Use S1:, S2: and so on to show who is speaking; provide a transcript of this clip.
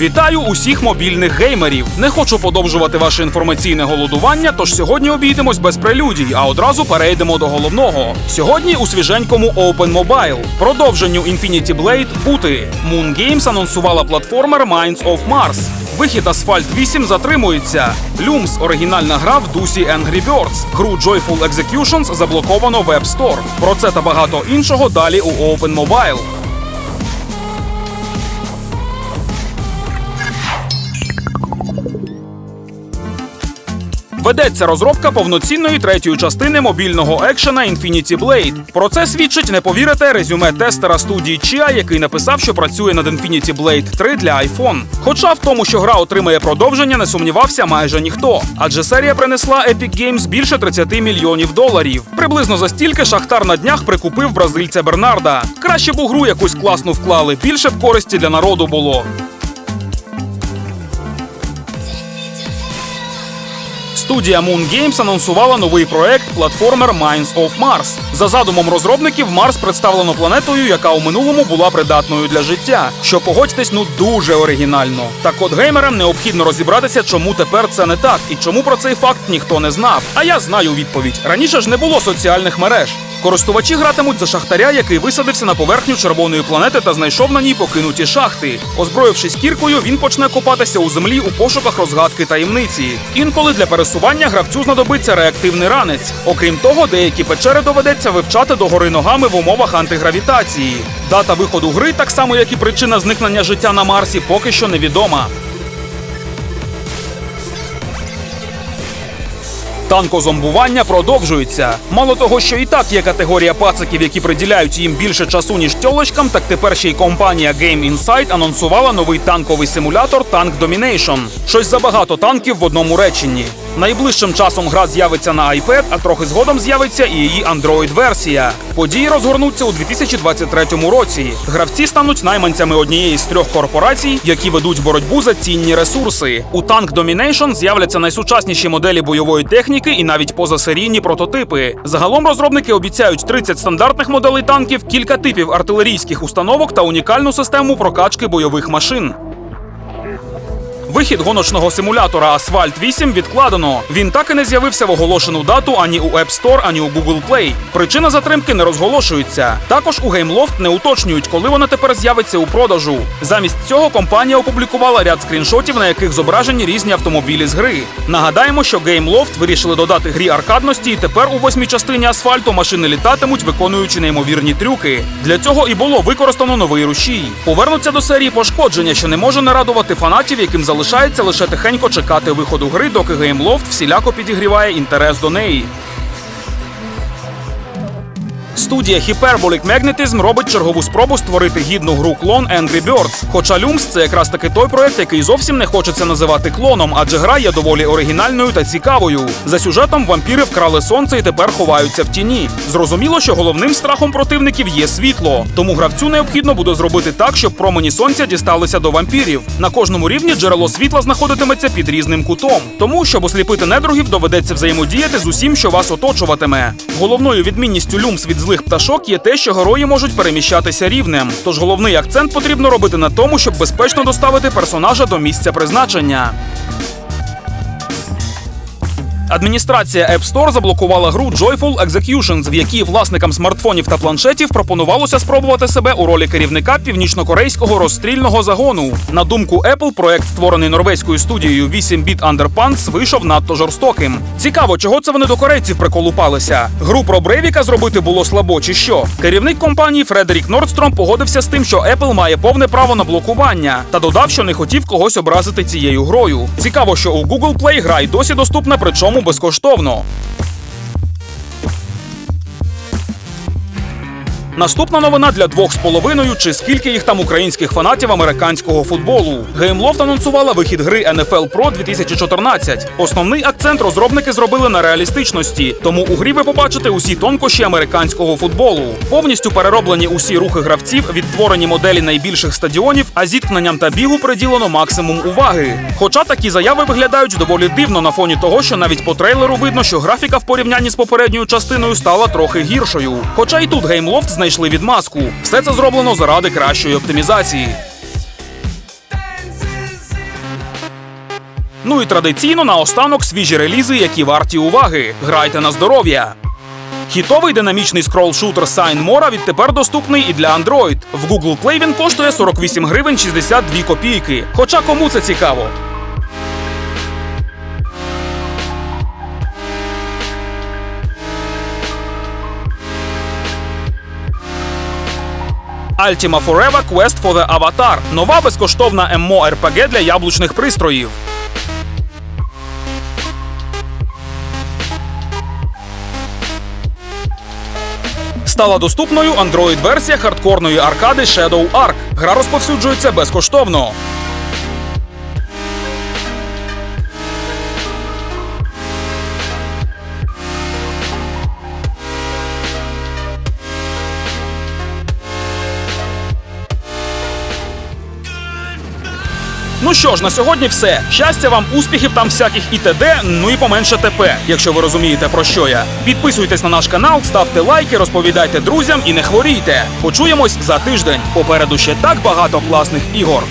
S1: Вітаю усіх мобільних геймерів. Не хочу подовжувати ваше інформаційне голодування, тож сьогодні обійдемось без прелюдій, а одразу перейдемо до головного. Сьогодні у свіженькому Open Mobile. Продовженню Infinity Blade бути. Moon Games анонсувала платформер Minds of Mars. Вихід Asphalt 8 затримується. Looms – оригінальна гра в дусі Angry Birds. Гру Joyful Executions заблоковано в App Store. Про це та багато іншого далі у Open Mobile. Ведеться розробка повноцінної третьої частини мобільного екшена Infinity Blade. Про це свідчить, не повірите, резюме тестера студії Chia, який написав, що працює над Infinity Blade 3 для iPhone. Хоча в тому, що гра отримає продовження, не сумнівався майже ніхто. Адже серія принесла Epic Games більше 30 мільйонів доларів. Приблизно за стільки Шахтар на днях прикупив бразильця Бернарда. Краще б у гру якусь класну вклали, більше б користі для народу було. Студія Moon Games анонсувала новий проект платформер Minds of Mars. За задумом розробників, Марс представлено планетою, яка у минулому була придатною для життя. Що погодьтесь, ну дуже оригінально. Так от геймерам необхідно розібратися, чому тепер це не так, і чому про цей факт ніхто не знав. А я знаю відповідь. Раніше ж не було соціальних мереж. Користувачі гратимуть за шахтаря, який висадився на поверхню червоної планети та знайшов на ній покинуті шахти. Озброївшись кіркою, він почне копатися у землі у пошуках розгадки таємниці. Інколи для пересування гравцю знадобиться реактивний ранець. Окрім того, деякі печери доведеться вивчати догори ногами в умовах антигравітації. Дата виходу гри, так само як і причина зникнення життя на Марсі, поки що невідома. Танкозомбування продовжується. Мало того, що і так є категорія пациків, які приділяють їм більше часу, ніж тьолочкам, так тепер ще й компанія Game Insight анонсувала новий танковий симулятор Tank Domination. Щось забагато танків в одному реченні. Найближчим часом гра з'явиться на iPad, а трохи згодом з'явиться і її Android-версія. Події розгорнуться у 2023 році. Гравці стануть найманцями однієї з трьох корпорацій, які ведуть боротьбу за цінні ресурси. У Tank Domination з'являться найсучасніші моделі бойової техніки і навіть позасерійні прототипи. Загалом розробники обіцяють 30 стандартних моделей танків, кілька типів артилерійських установок та унікальну систему прокачки бойових машин. Вихід гоночного симулятора Asphalt 8 відкладено. Він так і не з'явився в оголошену дату ані у App Store, ані у Google Play. Причина затримки не розголошується. Також у GameLoft не уточнюють, коли вона тепер з'явиться у продажу. Замість цього компанія опублікувала ряд скріншотів, на яких зображені різні автомобілі з гри. Нагадаємо, що GameLoft вирішили додати грі аркадності, і тепер у восьмій частині асфальту машини літатимуть, виконуючи неймовірні трюки. Для цього і було використано новий рушій. Повернуться до серії пошкодження, що не може не радувати фанатів, яким залишається лише тихенько чекати виходу гри, доки геймлофт всіляко підігріває інтерес до неї. Студія Hyperbolic Magnetism робить чергову спробу створити гідну гру клон Angry Birds. Хоча Looms – це якраз таки той проект, який зовсім не хочеться називати клоном, адже гра є доволі оригінальною та цікавою. За сюжетом вампіри вкрали сонце і тепер ховаються в тіні. Зрозуміло, що головним страхом противників є світло, тому гравцю необхідно буде зробити так, щоб промені сонця дісталися до вампірів. На кожному рівні джерело світла знаходитиметься під різним кутом. Тому, щоб осліпити недругів, доведеться взаємодіяти з усім, що вас оточуватиме. Головною відмінністю Looms від злих пташок є те, що герої можуть переміщатися рівнем. Тож головний акцент потрібно робити на тому, щоб безпечно доставити персонажа до місця призначення. Адміністрація App Store заблокувала гру Joyful Executions, в якій власникам смартфонів та планшетів пропонувалося спробувати себе у ролі керівника північнокорейського розстрільного загону. На думку Apple, проект, створений норвезькою студією 8-Bit Underpants, вийшов надто жорстоким. Цікаво, чого це вони до корейців приколупалися. Гру про Брейвіка зробити було слабо чи що. Керівник компанії Фредерік Нордстром погодився з тим, що Apple має повне право на блокування, та додав, що не хотів когось образити цією грою. Цікаво, що у Google Play гра й досі доступна, причому безкоштовно. Наступна новина для двох з половиною, чи скільки їх там українських фанатів американського футболу. GameLoft анонсувала вихід гри NFL Pro 2014. Основний акцент розробники зробили на реалістичності, тому у грі ви побачите усі тонкощі американського футболу. Повністю перероблені усі рухи гравців, відтворені моделі найбільших стадіонів, а зіткненням та бігу приділено максимум уваги. Хоча такі заяви виглядають доволі дивно на фоні того, що навіть по трейлеру видно, що графіка в порівнянні з попередньою частиною стала трохи гіршою. Хоча і тут геймлофт GameLoft знайшли відмазку. Все це зроблено заради кращої оптимізації. Ну і традиційно наостанок свіжі релізи, які варті уваги. Грайте на здоров'я. Хітовий динамічний скрол-шутер Sign Mora відтепер доступний і для Android. В Google Play він коштує 48 гривень 62 копійки. Хоча кому це цікаво. Ultima Forever Quest for the Avatar – нова безкоштовна ММО-РПГ для яблучних пристроїв. Стала доступною Android-версія хардкорної аркади Shadow Arc. Гра розповсюджується безкоштовно. Ну що ж, на сьогодні все. Щастя вам, успіхів там всяких і т.д., ну і поменше ТП, якщо ви розумієте про що я. Підписуйтесь на наш канал, ставте лайки, розповідайте друзям і не хворійте. Почуємось за тиждень. Попереду ще так багато класних ігор.